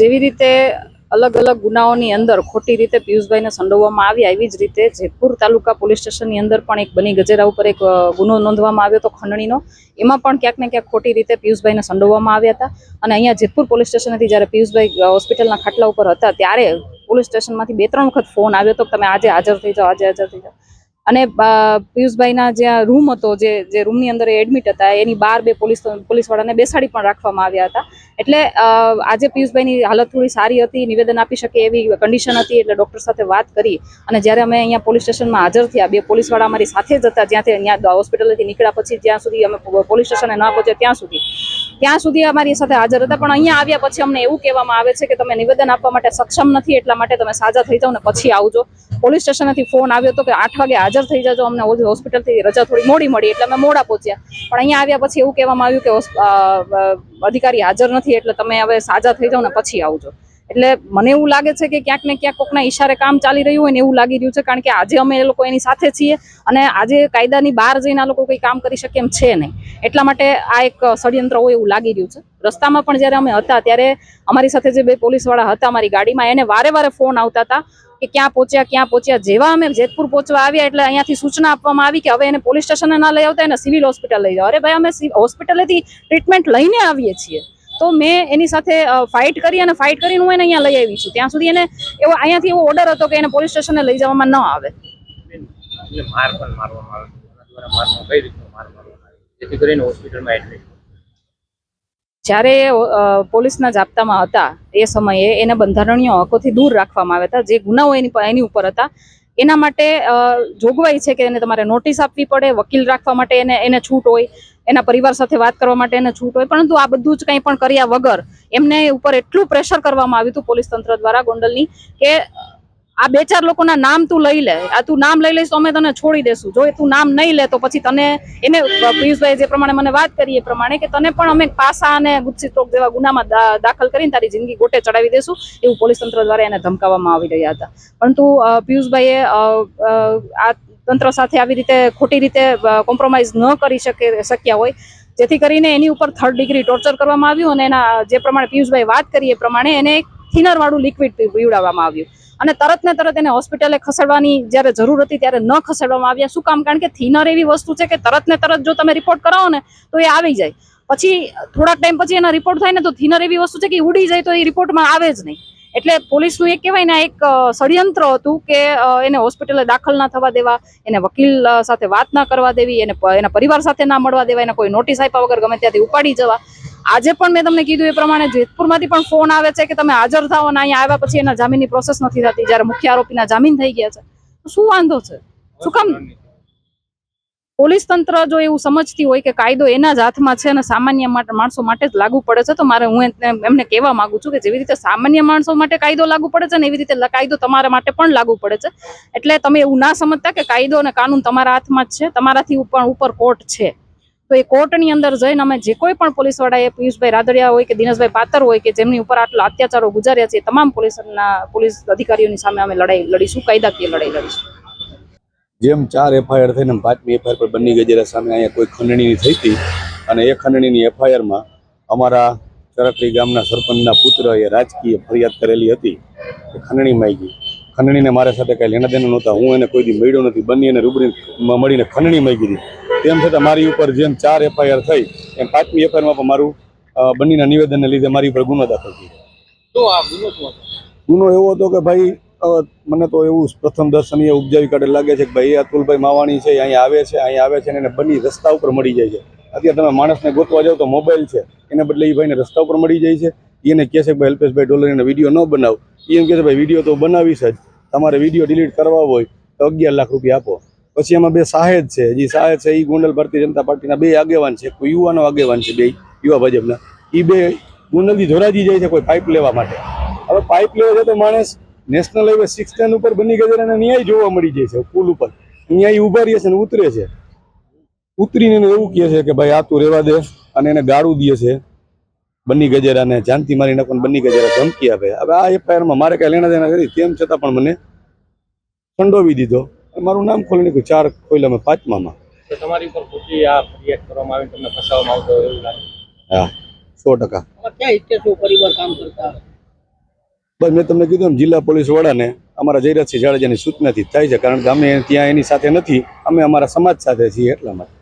જેવી રીતે અલગ અલગ ગુનાઓની અંદર ખોટી રીતે પિયુષભાઈને સંડોવવામાં આવ્યા, એવી જ રીતે જેતપુર તાલુકા પોલીસ સ્ટેશનની અંદર પણ એક બની ગજેરા ઉપર એક ગુનો નોંધવામાં આવ્યો હતો ખંડણીનો. એમાં પણ ક્યાંક ને ક્યાંક ખોટી રીતે પિયુષભાઈને સંડોવવામાં આવ્યા હતા. અને અહીંયા જેતપુર પોલીસ સ્ટેશનથી જ્યારે પિયુષભાઈ હોસ્પિટલના ખાટલા ઉપર હતા, ત્યારે પોલીસ સ્ટેશનમાંથી બે ત્રણ વખત ફોન આવ્યો હતો તમે આજે હાજર થઈ જાઓ, આજે હાજર થઈ જાઓ. અને પિયુષભાઈના જ્યાં રૂમ હતો, જે જે રૂમની અંદર એડમિટ હતા, એની બહાર બે પોલીસ, પોલીસવાળાને બેસાડી પણ રાખવામાં આવ્યા હતા. એટલે આજે પિયુષભાઈની હાલત થોડી સારી હતી, નિવેદન આપી શકે એવી કન્ડિશન હતી, એટલે ડૉક્ટર સાથે વાત કરી. અને જ્યારે અમે અહીંયા પોલીસ સ્ટેશનમાં હાજર થયા, બે પોલીસવાળા અમારી સાથે જ હતા, જ્યાંથી અહીંયા હોસ્પિટલેથી નીકળ્યા પછી જ્યાં સુધી અમે પોલીસ સ્ટેશને ન પહોંચ્યા ત્યાં સુધી. ત્યાં સુધી અમારી સાથે હાજર હતા. પણ અહીંયા આવ્યા પછી અમને એવું કહેવામાં આવે છે કે તમે નિવેદન આપવા માટે સક્ષમ નથી, એટલા માટે તમે સાજા થઈ જાઓ ને પછી આવજો. પોલીસ સ્ટેશનથી ફોન આવ્યો હતો કે આઠ વાગે હાજર થઈ જજો, અમને હોસ્પિટલથી રજા થોડી મોડી મળી, એટલે અમે મોડા પહોંચ્યા. પણ અહીંયા આવ્યા પછી એવું કહેવામાં આવ્યું કે અધિકારી હાજર નથી, એટલે તમે હવે સાજા થઈ જાઓ ને પછી આવજો. એટલે મને એવું લાગે છે કે ક્યાંક ને ક્યાંક કોકના ઈશારે કામ ચાલી રહ્યું હોય ને એવું લાગી રહ્યું છે, કારણ કે આજે અમે એ લોકો એની સાથે છીએ અને આજે કાયદાની બહાર જઈને આ લોકો કંઈ કામ કરી શકે એમ છે નહીં. એટલા માટે આ એક ષડયંત્ર હોય એવું લાગી રહ્યું છે. રસ્તામાં પણ જ્યારે અમે હતા ત્યારે અમારી સાથે જે બે પોલીસવાળા હતા અમારી ગાડીમાં, એને વારે વારે ફોન આવતા હતા કે ક્યાં પહોંચ્યા ક્યાં પહોંચ્યા. જેવા અમે જેતપુર પહોંચવા આવ્યા એટલે અહીંયાથી સૂચના આપવામાં આવી કે હવે એને પોલીસ સ્ટેશને ના લઈ આવતા, એને સિવિલ હોસ્પિટલ લઈ જાઓ. અરે ભાઈ, અમે હોસ્પિટલેથી ટ્રીટમેન્ટ લઈને આવીએ છીએ. તો મેં એની સાથે ફાઇટ કરી અને ફાઇટ કરીને હું એને અહીંયા લઈ આવી છું. ત્યાં સુધી એને એવો અહીંયાથી એવો ઓર્ડર હતો કે એને પોલીસ સ્ટેશને લઈ જવામાં ન આવે. જ્યારે પોલીસના જાપ્તામાં હતા એ સમયે એને બંધારણીય હકોથી દૂર રાખવામાં આવ્યા હતા. જે ગુનાઓ એની એની ઉપર હતા. એના માટે જોગવાઈ છે કે એને તમારે નોટિસ આપવી પડે વકીલ રાખવા માટે એને એને છૂટ હોય. એના પરિવાર સાથે વાત કરવા માટે એને છૂટ હોય. પરંતુ આ બધું જ કંઈ પણ કર્યા વગર એમને ઉપર એટલું પ્રેશર કરવામાં આવ્યું હતું પોલીસ તંત્ર દ્વારા ગોંડલની કે આ બે ચાર લોકોના નામ તું લઈ લે. આ તું નામ લઈ લઈશ તો અમે તને છોડી દેશું. જો એ તું નામ નહીં લે તો પછી તને એને પિયુષભાઈ જે પ્રમાણે મને વાત કરી એ પ્રમાણે કે તને પણ અમે પાસા અને ગુસ્સી સ્ટ્રોક જેવા ગુનામાં દાખલ કરીને તારી જિંદગી ગોટે ચડાવી દેશું એવું પોલીસ તંત્ર દ્વારા એને ધમકાવવામાં આવી રહ્યા હતા. પરંતુ પિયુષભાઈએ આ તંત્ર સાથે આવી રીતે ખોટી રીતે કોમ્પ્રોમાઇઝ ન કરી શકે, શક્યા હોય. જેથી કરીને એની ઉપર થર્ડ ડિગ્રી ટોર્ચર કરવામાં આવ્યું અને એના, જે પ્રમાણે પિયુષભાઈ વાત કરી એ પ્રમાણે એને એક થિનરવાળું લિક્વિડ પીવડાવવામાં આવ્યું. અને તરત ને તરત એને હોસ્પિટલે ખસેડવાની જ્યારે જરૂર હતી ત્યારે ન ખસેડવામાં આવ્યા. શું કામ? કારણ કે થિનર એવી વસ્તુ છે કે તરત ને તરત જો તમે રિપોર્ટ કરાવો ને, તો એ આવી જાય. પછી થોડાક ટાઈમ પછી એના રિપોર્ટ થાય ને, તો થિનર એવી વસ્તુ છે કે ઉડી જાય તો એ રિપોર્ટમાં આવે જ નહીં. એટલે પોલીસનું એ કહેવાય ને એક ષડયંત્ર હતું કે એને હોસ્પિટલે દાખલ ના થવા દેવા, એને વકીલ સાથે વાત ના કરવા દેવી, એને એના પરિવાર સાથે ના મળવા દેવા, એને કોઈ નોટિસ આપ્યા વગર ગમે ત્યાંથી ઉપાડી જવા. આજે પણ મેં તમને કીધું એ પ્રમાણે જેતપુરમાંથી પણ ફોન આવે છે કે તમે હાજર થાઓ અને અહીંયા આવ્યા પછી એના જામીનની પ્રોસેસ નથી થતી, જ્યારે મુખ્ય આરોપીના જામીન થઈ ગયા છે. શું વાંધો છે? શું કામ? પોલીસ તંત્ર જો એવું સમજતી હોય કે કાયદો એના જ હાથમાં છે અને સામાન્ય માણસો માટે જ લાગુ પડે છે, તો મારે હું એમને- કહેવા માંગુ છું કે જેવી રીતે સામાન્ય માણસો માટે કાયદો લાગુ પડે છે ને એવી રીતે કાયદો તમારા માટે પણ લાગુ પડે છે. એટલે તમે એવું ના સમજતા કે કાયદો અને કાનૂન તમારા હાથમાં જ છે, તમારાથી ઉપર ઉપર કોર્ટ છે. તો એ કોર્ટની અંદર જઈને અમે જે કોઈ પણ પોલીસવાળાએ, પિયુષભાઈ રાદડિયા હોય કે દિનેશભાઈ પાતર હોય કે જેમની ઉપર આટલા અત્યાચારો ગુજાર્યા છે તમામ પોલીસના, પોલીસ અધિકારીઓની સામે અમે લડાઈ લડીશું, કાયદાકીય લડાઈ લડીશું. જેમ ચાર એફઆઈઆર થઈને પાંચમી એફઆઈઆર પર બની ગજેરા સામે અહીંયા કોઈ ખંડણીની થઈ હતી. અને એ ખંડણીની એફઆઈઆરમાં અમારા ચરકડી ગામના સરપંચના પુત્રએ રાજકીય ફરિયાદ કરેલી હતી. કે ખંડણી માગી ખંડણીને મારા સાથે કાંઈ લેણા દેણા નહોતા. હું એને કોઈ દી મળ્યો નથી. બની એને રૂબરી મળીને ખંડણી માગી હતી. તેમ છતાં મારી ઉપર જેમ ચાર એફઆઈઆર થઈ એમ પાંચમી એફઆઈઆરમાં પણ મારું બંનેના નિવેદનને લીધે મારી ઉપર ગુનો દાખલ થયો. તો આ ગુનો ગુનો એવો હતો કે ભાઈ મને તો એવું પ્રથમ દર્શનીય ઉપજાવી કાઢે લાગે છે કે ભાઈ અતુલભાઈ માવાણી છે અહીંયા આવે છે અહીંયા આવે છે અને એને બની રસ્તા ઉપર મળી જાય છે. અત્યારે તમે માણસને ગોતવા જાવ તો મોબાઈલ છે, એને બદલે એ ભાઈને રસ્તા ઉપર મળી જાય છે. એને કહે છે ભાઈ, અલ્પેશભાઈ ડોલર એને વીડિયો ન બનાવ. એ એમ કહે છે, ભાઈ, વીડિયો તો બનાવીશ જ. તમારે વીડિયો ડિલીટ કરવા હોય તો અગિયાર લાખ રૂપિયા આપો. પછી એમાં બે સાહેદ છે. જે સાહેદ છે, એ ગોંડલ ભારતીય જનતા પાર્ટીના બે આગેવાન છે. કોઈ યુવાનો આગેવાન છે બે યુવા ભાજપના. એ બે ગોંડલથી ધોરાજી જાય છે કોઈ પાઇપ લેવા માટે. હવે પાઇપ લેવા જાય તો માણસ નેશનલ હાઈવે સિક્સ ટેન ઉપર બની ગયો અને ન્યાય જોવા મળી જાય છે પુલ ઉપર. ન્યાય ઊભા રહે છે અને ઉતરે છે. ઉતરીને એવું કહે છે કે ભાઈ આ તું રેવા દે અને એને ગાળું દે છે. બની ગજેરાને જાનથી મારી નાખવાનું બની ગજેરા ધમકી આપે. હવે આ એફઆઈઆરમાં મારે કાંઈ લેણા દેણા કરી તેમ છતાં પણ મને સંડોવી દીધો. મારું નામ ખોલી નાખ્યું ચાર ખોલ્યા મેં પાંચમામાં. તો તમારી ઉપર ખોટી આ ફરિયાદ કરવામાં આવી તમને ફસાવવામાં આવતો એવું લાગે? હા સો ટકા. ક્યાં ઇત્યાસો પરિવાર કામ કરતા બસ મેં તમને કીધું એમ, જિલ્લા પોલીસ વડાને અમારા જયરાજસિંહ જાડેજાની સૂચનાથી થાય છે, કારણ કે અમે ત્યાં એની સાથે નથી, અમે અમારા સમાજ સાથે છીએ એટલા માટે.